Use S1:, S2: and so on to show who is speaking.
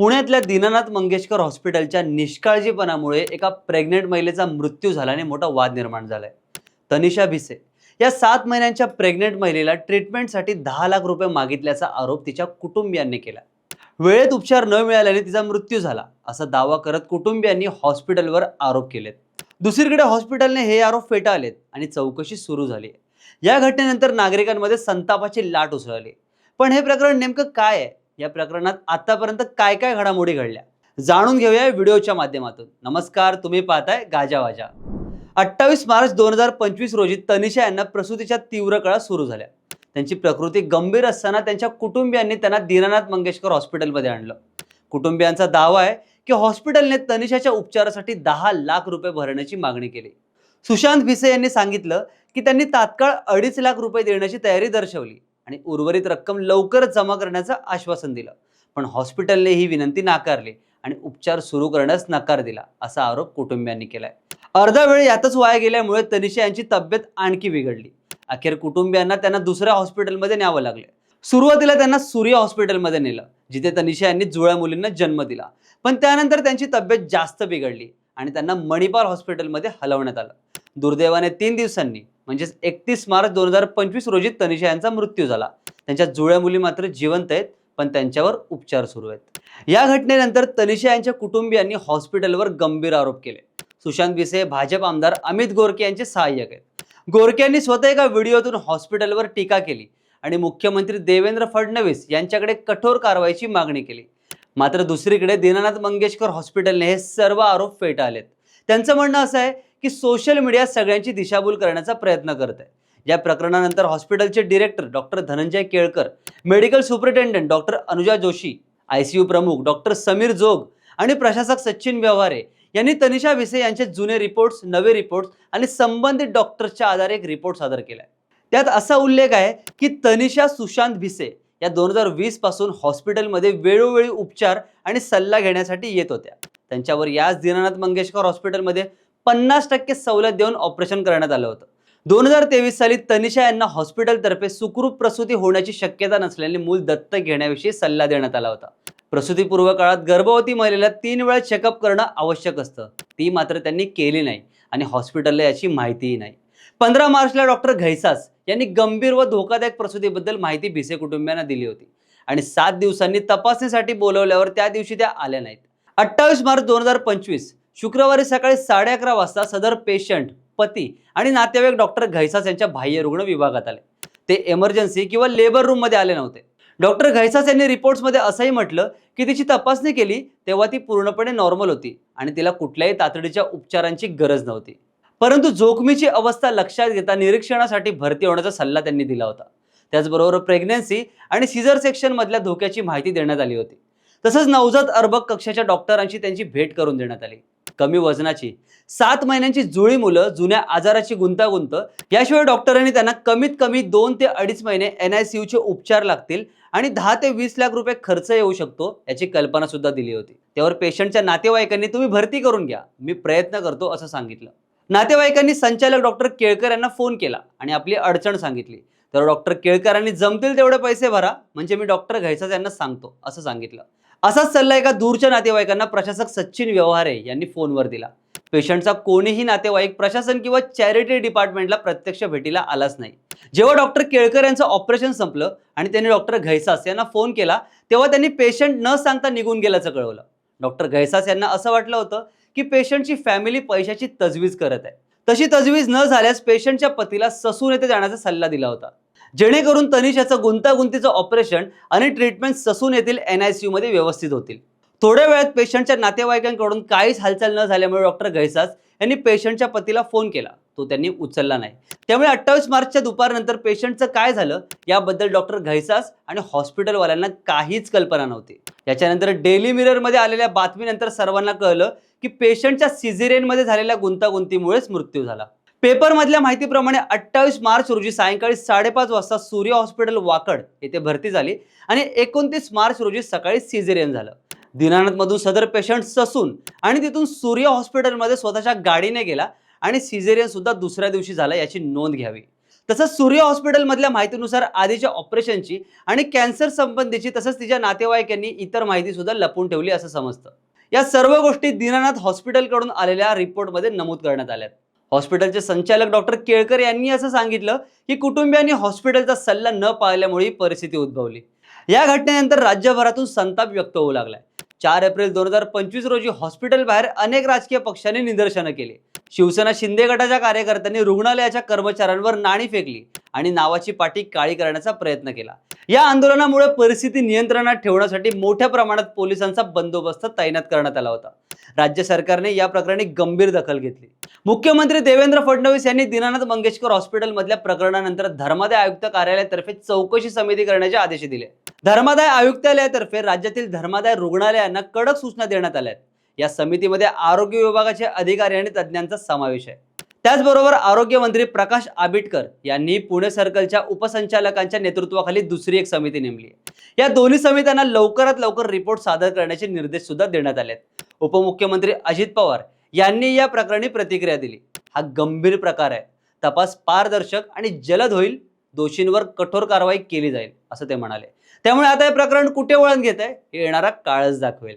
S1: पुण्यातल्या दीनानाथ मंगेशकर हॉस्पिटलच्या निष्काळजीपणामुळे एका प्रेग्नेंट महिलेचा मृत्यू झाल्याने मोठा वाद निर्माण झालाय. तनिषा भिसे या सात महिन्यांच्या प्रेग्नेंट महिलेला ट्रीटमेंटसाठी दहा लाख रुपये मागितल्याचा आरोप तिच्या कुटुंबियांनी केला. वेळेत उपचार न मिळाल्याने तिचा मृत्यू झाला असा दावा करत कुटुंबियांनी हॉस्पिटलवर आरोप केलेत. दुसरीकडे हॉस्पिटलने हे आरोप फेटाळलेत आणि चौकशी सुरू झाली या घटनेनंतर नागरिकांमध्ये संतापाची लाट उसळली. पण हे प्रकरण नेमकं काय आहे? या प्रकरणात आतापर्यंत काय काय घडामोडी घडल्या? जाणून घेऊया व्हिडिओच्या माध्यमातून. नमस्कार तुम्ही पाहताय गाजावाजा अठ्ठावीस मार्च दोन हजार पंचवीस रोजी तनिषा यांना प्रसूतीच्या तीव्र कळा सुरू झाल्या. त्यांची प्रकृती गंभीर असताना त्यांच्या कुटुंबियांनी त्यांना दीनानाथ मंगेशकर हॉस्पिटलमध्ये आणलं. कुटुंबियांचा दावा आहे की हॉस्पिटलने तनिषाच्या उपचारासाठी दहा लाख रुपये भरण्याची मागणी केली. सुशांत भिसे यांनी सांगितलं की त्यांनी तात्काळ अडीच लाख रुपये देण्याची तयारी दर्शवली. आणि उर्वरित रक्कम लवकरच जमा करण्याचं आश्वासन दिलं. पण हॉस्पिटलने ही विनंती नाकारली आणि उपचार सुरू करण्यास नकार दिला असा आरोप कुटुंबियांनी केलाय. अर्धा वेळ यातच वाया गेल्यामुळे तनिषा यांची तब्येत आणखी बिघडली. अखेर कुटुंबियांना त्यांना दुसऱ्या हॉस्पिटलमध्ये न्यावं लागलं. सुरुवातीला त्यांना सूर्य हॉस्पिटलमध्ये नेलं जिथे तनिषा यांनी जुळ्या मुलींना जन्म दिला. पण त्यानंतर त्यांची तब्येत जास्त बिघडली आणि त्यांना मणिपाल हॉस्पिटलमध्ये हलवण्यात आलं. दुर्दैवाने तीन दिवसांनी म्हणजेच एकतीस मार्च दोन हजार पंचवीस रोजी तनिषा यांचा मृत्यू झाला. त्यांच्या जुळ्या मुली मात्र जिवंत आहेत पण त्यांच्यावर उपचार सुरू आहेत. या घटनेनंतर तनिषा यांच्या कुटुंबियांनी हॉस्पिटलवर गंभीर आरोप केले. सुशांत भिसे हे भाजप आमदार अमित गोरके यांचे सहाय्यक आहेत. गोरके यांनी स्वतः एका व्हिडिओतून हॉस्पिटलवर टीका केली आणि मुख्यमंत्री देवेंद्र फडणवीस यांच्याकडे कठोर कारवाईची मागणी केली. मात्र दुसरीकडे दीनानाथ मंगेशकर हॉस्पिटलने हे सर्व आरोप फेटाळलेत. त्यांचं म्हणणं असं आहे की सोशल मीडिया सगळ्यांची दिशाभूल करण्याचा प्रयत्न करत आहे या प्रकरणानंतर हॉस्पिटलचे director doctor Dhananjay Kelkar medical superintendent doctor Anuja Joshi ICU प्रमुख डॉक्टर समीर जोग आणि प्रशासक सचिन व्यवहारे यांनी तनिषा भिसे यांचे जुने रिपोर्ट्स नवे रिपोर्ट्स आणि संबंधित डॉक्टर्सच्या आधारे एक रिपोर्ट सादर केलाय. त्यात असा उल्लेख आहे की तनिषा सुशांत भिसे या दोन हजार वीसपासून हॉस्पिटलमध्ये वेळोवेळी उपचार आणि सल्ला घेण्यासाठी येत होत्या. त्यांच्यावर याच दीनानाथ मंगेशकर हॉस्पिटलमध्ये पन्नास टक्के सवलत देऊन ऑपरेशन करण्यात आलं होतं. दोन हजार तेवीस साली तनिषा यांना हॉस्पिटलतर्फे सुखरूप प्रसूती होण्याची शक्यता नसल्याने मूल दत्तक घेण्याविषयी सल्ला देण्यात आला होता. प्रसूतीपूर्व काळात गर्भवती महिलेला तीन वेळा चेकअप करणं आवश्यक असतं. ती मात्र त्यांनी केली नाही आणि हॉस्पिटलला याची माहितीही नाही. पंधरा मार्चला डॉक्टर घैसास यांनी गंभीर व धोकादायक प्रसूतीबद्दल माहिती भिसे कुटुंबियांना दिली होती आणि सात दिवसांनी तपासणीसाठी बोलवल्यावर त्या दिवशी त्या आल्या नाहीत. अठ्ठावीस मार्च दोन हजार पंचवीस शुक्रवारी सकाळी साडे अकरा वाजता सदर पेशंट पती आणि नातेवाईक डॉक्टर घैसास यांच्या बाह्य रुग्ण विभागात आले. ते एमर्जन्सी किंवा लेबर रूममध्ये आले नव्हते. डॉक्टर घैसास यांनी रिपोर्ट्समध्ये असंही म्हटलं की तिची तपासणी केली तेव्हा ती पूर्णपणे नॉर्मल होती आणि तिला कुठल्याही तातडीच्या उपचारांची गरज नव्हती. परंतु जोखमीची अवस्था लक्षात घेता निरीक्षणासाठी भरती होण्याचा सल्ला त्यांनी दिला होता. त्याचबरोबर प्रेग्नन्सी आणि सिझर सेक्शन मधल्या धोक्याची माहिती देण्यात आली होती. तसंच नवजात अर्भक कक्षाच्या डॉक्टरांची त्यांची भेट करून देण्यात आली. कमी वजनाची. सात महिन्यांची जुळी मुलं जुन्या आजाराची गुंतागुंत. याशिवाय डॉक्टरांनी त्यांना कमीत कमी दोन ते अडीच महिने एन आय चे उपचार लागतील आणि दहा ते वीस लाख रुपये खर्च येऊ शकतो याची कल्पना सुद्धा दिली होती. त्यावर पेशंटच्या नातेवाईकांनी तुम्ही भरती करून घ्या. मी प्रयत्न करतो असं सांगितलं. नातेवाईकांनी संचालक डॉक्टर केळकर यांना फोन केला आणि आपली अडचण सांगितली. तर डॉक्टर केळकरांनी जमतील तेवढे पैसे भरा. म्हणजे मी डॉक्टर घ्यायचा त्यांना सांगतो असं सांगितलं. असाच सल्ला एका दूरच्या नातेवाईकांना प्रशासक सचिन व्यवहारे यांनी फोनवर दिला. पेशंटचा कोणीही नातेवाईक प्रशासन किंवा चॅरिटी डिपार्टमेंटला प्रत्यक्ष भेटीला आलाच नाही. जेव्हा डॉक्टर केळकर यांचं ऑपरेशन संपलं आणि त्यांनी डॉक्टर घैसास यांना फोन केला तेव्हा त्यांनी पेशंट न सांगता निघून गेल्याचं कळवलं. डॉक्टर घैसास यांना असं वाटलं होतं की पेशंटची फॅमिली पैशाची तजवीज करत आहे. तशी तजवीज न झाल्यास पेशंटच्या पतीला ससून येथे जाण्याचा सल्ला दिला होता. जेणेकरून तनिषाचं गुंतागुंतीचं ऑपरेशन आणि ट्रीटमेंट ससून येथील एन आयमध्ये व्यवस्थित होतील. थोड्या वेळात पेशंटच्या नातेवाईकांकडून काहीच हालचाल न झाल्यामुळे डॉक्टर घैसास यांनी पेशंटच्या पतीला फोन केला. तो त्यांनी उचलला नाही. त्यामुळे अठ्ठावीस मार्चच्या दुपारनंतर पेशंटचं काय झालं याबद्दल डॉक्टर घैसास आणि हॉस्पिटलवाल्यांना काहीच कल्पना नव्हती. याच्यानंतर डेली मिररमध्ये आलेल्या बातमीनंतर सर्वांना कळलं की पेशंटच्या सिझेरियनमध्ये झालेल्या गुंतागुंतीमुळेच मृत्यू झाला. पेपरमधल्या माहितीप्रमाणे अठ्ठावीस मार्च रोजी सायंकाळी साडेपाच वाजता सूर्य हॉस्पिटल वाकड येथे भरती झाली आणि एकोणतीस मार्च रोजी सकाळी सिझेरियन झालं. दिनानाथमधून सदर पेशंट ससून आणि तिथून सूर्य हॉस्पिटलमध्ये स्वतःच्या गाडीने गेला आणि सिझेरियन सुद्धा दुसऱ्या दिवशी झाला याची नोंद घ्यावी. तसंच सूर्य हॉस्पिटलमधल्या माहितीनुसार आधीच्या ऑपरेशनची आणि कॅन्सर संबंधीची तसंच तिच्या नातेवाईकांनी इतर माहिती सुद्धा लपून ठेवली असं समजतं. या सर्व गोष्टी दीनानाथ हॉस्पिटलकडून आलेल्या रिपोर्टमध्ये नमूद करण्यात आल्यात. हॉस्पिटलचे संचालक डॉक्टर केळकर यांनी असं सांगितलं की कुटुंबियांनी हॉस्पिटलचा सल्ला न पाळल्यामुळे ही परिस्थिती उद्भवली. या घटनेनंतर राज्यभरातून संताप व्यक्त होऊ लागलाय. चार एप्रिल दोन हजार पंचवीस रोजी हॉस्पिटल बाहेर अनेक राजकीय पक्षांनी निदर्शनं केली. शिवसेना शिंदे गटाच्या कार्यकर्त्यांनी रुग्णालयाच्या कर्मचाऱ्यांवर नाणी फेकली आणि नावाची पाठी काळी करण्याचा प्रयत्न केला. या आंदोलनामुळे परिस्थिती नियंत्रणात ठेवण्यासाठी मोठ्या प्रमाणात पोलिसांचा बंदोबस्त तैनात करण्यात आला होता. राज्य सरकारने या प्रकरणी गंभीर दखल घेतली. मुख्यमंत्री देवेंद्र फडणवीस यांनी दीनानाथ मंगेशकर हॉस्पिटलमधल्या प्रकरणानंतर धर्मादाय आयुक्त कार्यालयातर्फे चौकशी समिती करण्याचे आदेश दिले. धर्मादाय आयुक्तालयातर्फे राज्यातील धर्मादाय रुग्णालयांना कडक सूचना देण्यात आल्या आहेत. या समितीमध्ये आरोग्य विभागाचे अधिकारी आणि तज्ज्ञांचा समावेश आहे. त्याचबरोबर आरोग्यमंत्री प्रकाश आबिटकर यांनी पुणे सर्कलच्या उपसंचालकांच्या नेतृत्वाखाली दुसरी एक समिती नेमली आहे. या दोन्ही समित्यांना लवकरात लवकर रिपोर्ट सादर करण्याचे निर्देश सुद्धा देण्यात आले उपमुख्यमंत्री अजित पवार यांनी या प्रकरणी प्रतिक्रिया दिली. हा गंभीर प्रकार आहे. तपास पारदर्शक आणि जलद होईल. दोषींवर कठोर कारवाई केली जाईल असं ते म्हणाले. त्यामुळे आता हे प्रकरण कुठे वळण घेत आहे? हे येणारा काळच दाखवेल.